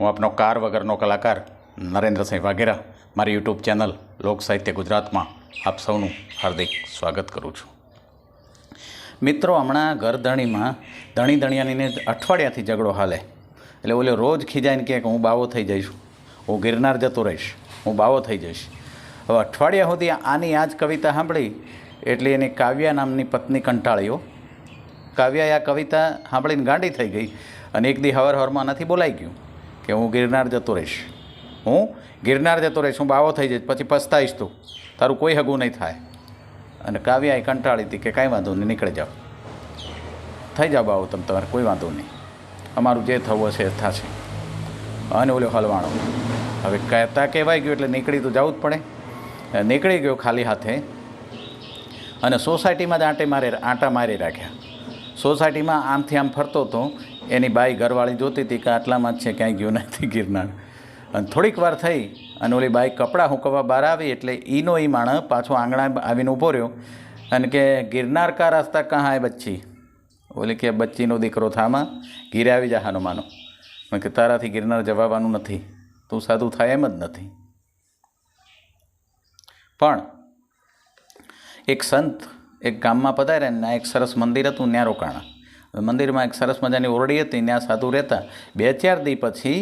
હું આપનો કાર વગરનો કલાકાર નરેન્દ્રસિંહ વાઘેરા, મારી યુટ્યુબ ચેનલ લોક સાહિત્ય ગુજરાતમાં આપ સૌનું હાર્દિક સ્વાગત કરું છું. મિત્રો, હમણાં ઘર ધણીમાં ધણી ધણિયાનીને અઠવાડિયાથી ઝઘડો હાલે. એટલે ઓલો રોજ ખીજાઈને કહે કે હું બાવો થઈ જઈશ. હું ગિરનાર જતો રહીશ. હું બાવો થઈ જઈશ. હવે અઠવાડિયા સુધી આની આ જ કવિતા સાંભળી એટલે એની કાવ્યા નામની પત્ની કંટાળ્યો કાવ્યાએ આ કવિતા સાંભળીને ગાંડી થઈ ગઈ અને એક દી હવાર હવારમાં નથી બોલાઈ ગયું. કે હું ગિરનાર જતો રહીશ. હું ગિરનાર જતો રહીશ. હું બાવો થઈ જઈશ. પછી પસ્તાઈશ તું. તારું કોઈ હગું નહીં થાય. અને કાવ્યાએ કંટાળી હતી કે કાંઈ વાંધો નહીં, નીકળી જાઓ. થઈ જાઓ બાવો તમે, તમારે કોઈ વાંધો નહીં. અમારું જે થવું હશે એ થશે. અને ઓલો હલવાણો. હવે કહેતા કહેવાય ગયું એટલે નીકળી તો જવું જ પડે. નીકળી ગયો ખાલી હાથે. અને સોસાયટીમાં જ આંટે મારે, આંટા મારી રાખ્યા. સોસાયટીમાં આમથી આમ ફરતો હતો એની બાઈ ઘરવાળી જોતી હતી કે આટલામાં જ છે, ક્યાંય ગયું નથી ગિરનાર. અને થોડીક વાર થઈ અને ઓલી બાઈ કપડાં હુંકવા બહાર આવી એટલે ઈનો એ માણસ પાછો આંગણા આવીને ઊભો રહ્યો અને કે, ગિરનાર કા રસ્તા કહાં હે બચ્ચી? ઓલી કે, બચ્ચીનો દીકરો થામાં, ઘીરે આવી જા હાનો માનો. મેં કે, તારાથી ગિરનાર જવાવાનું નથી. તું સાદું થાય એમ જ નથી. પણ એક સંત એક ગામમાં પધાર્યા ને એક સરસ મંદિર હતું ત્યાં રોકાણા મંદિરમાં એક સરસ મજાની ઓરડી હતી ત્યાં સાધુ રહેતા બે ચાર દી પછી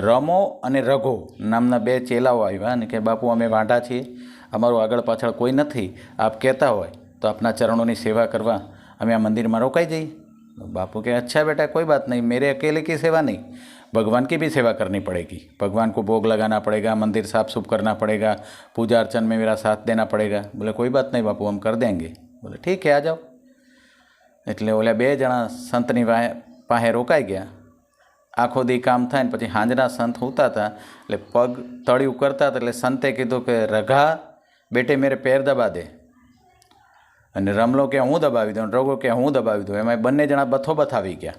રમો અને રઘો નામના બે ચેલાઓ આવ્યા અને કે બાપુ અમે વાંઢા છીએ અમારું આગળ પાછળ કોઈ નથી આપ કહેતા હોય તો આપના ચરણોની સેવા કરવા અમે આ મંદિરમાં રોકાઈ જઈએ बापू के अच्छा बेटा कोई बात नहीं मेरे अकेले की सेवा नहीं भगवान की भी सेवा करनी पड़ेगी भगवान को भोग लगाना पड़ेगा मंदिर साफ सुफ करना पड़ेगा पूजा अर्चन में मेरा साथ देना पड़ेगा बोले कोई बात नहीं बापू हम कर देंगे बोले ठीक है आ जाओ એટલે ઓલા બે જણા સંતની પાસે રોકાઈ ગયા. આખો દી કામ થાય ને પછી હાંજના સંત હોતા હતા. એટલે પગ તળિયું કરતા હતા એટલે સંતે કીધું કે, રઘા, બેટે મેરે પેર દબા દે. અને રમલો કે, હું દબાવી દઉં? રઘો કે, હું દબાવી દઉં. એમાં બંને જણા બથોબથ આવી ગયા.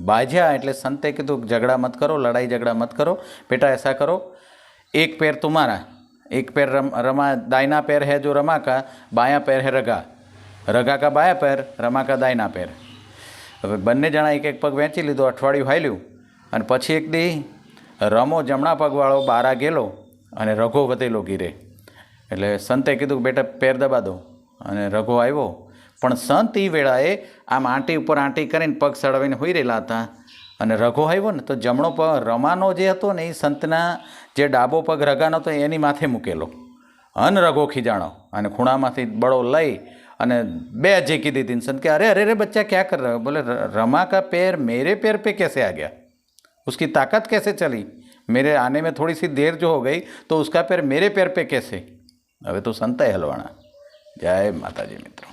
બાજ્યા એટલે સંતે કીધું, ઝઘડા મત કરો, લડાઈ ઝઘડા મત કરો. બેટા, એસા કરો. એક પેર તુમારા એક પેર રમ રમા દાયના પેર હે જો રમાકા, બાયા પેર હે રગા રગા કા બાયા પેર રમા કા દાયના પેર હવે બંને જણા એક એક પગ વેચી લીધો, અઠવાડિયું હાલ્યું. અને પછી એક દી રમો જમણા પગવાળો બારા ગયેલો અને રઘો વધેલો ગીરે. એટલે સંતે કીધું કે બેટા પેર દબા દો. અને રઘો આવ્યો. પણ સંત એ વેળાએ આમ આંટી ઉપર આંટી કરીને પગ સડાવીને હોઈ રહેલા હતા. અને રઘો આવ્યો ને તો જમણો પગ રમાનો જે હતો ને એ સંતના જે ડાબો પગ રગાનો હતો એની માથે મૂકેલો. અન રઘો ખીજાણો અને ખૂણામાંથી બળો લઈ અને બે ઝેકી દીધી संत के अरे अरे अरे बच्चा क्या कर रहे हो बोले रमा का पैर मेरे पैर पे कैसे आ गया उसकी ताकत कैसे चली मेरे आने में थोड़ी सी देर जो हो गई तो उसका पैर मेरे पैर पे कैसे હવે તો સંતાય હલવાણા જય માતાજી મિત્રો